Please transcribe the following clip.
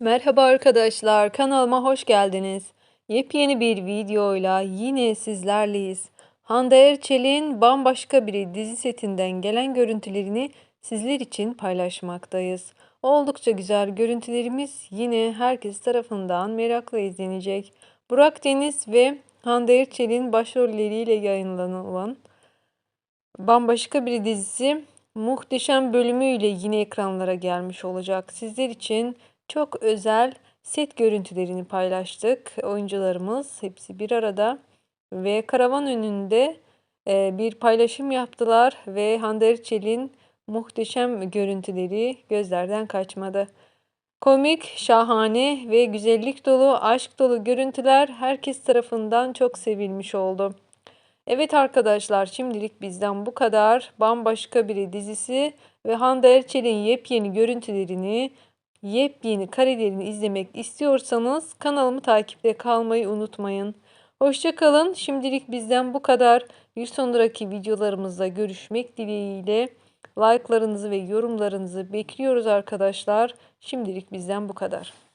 Merhaba arkadaşlar, kanalıma hoş geldiniz. Yepyeni bir videoyla yine sizlerleyiz. Hande Erçel'in bambaşka bir dizi setinden gelen görüntülerini sizler için paylaşmaktayız. Oldukça güzel görüntülerimiz yine herkes tarafından merakla izlenecek. Burak Deniz ve Hande Erçel'in başrolleriyle yayınlanılan bambaşka bir dizisi muhteşem bölümüyle yine ekranlara gelmiş olacak. Sizler için çok özel set görüntülerini paylaştık. Oyuncularımız hepsi bir arada ve karavan önünde e, bir paylaşım yaptılar ve Hande Erçel'in muhteşem görüntüleri gözlerden kaçmadı. Komik, şahane ve güzellik dolu, aşk dolu görüntüler herkes tarafından çok sevilmiş oldu. Evet arkadaşlar şimdilik bizden bu kadar. Bambaşka bir dizisi ve Hande Erçel'in yepyeni görüntülerini, yepyeni karelerini izlemek istiyorsanız kanalımı takipte kalmayı unutmayın. Hoşçakalın. Şimdilik bizden bu kadar. Bir sonraki videolarımızda görüşmek dileğiyle. Like'larınızı ve yorumlarınızı bekliyoruz arkadaşlar. Şimdilik bizden bu kadar.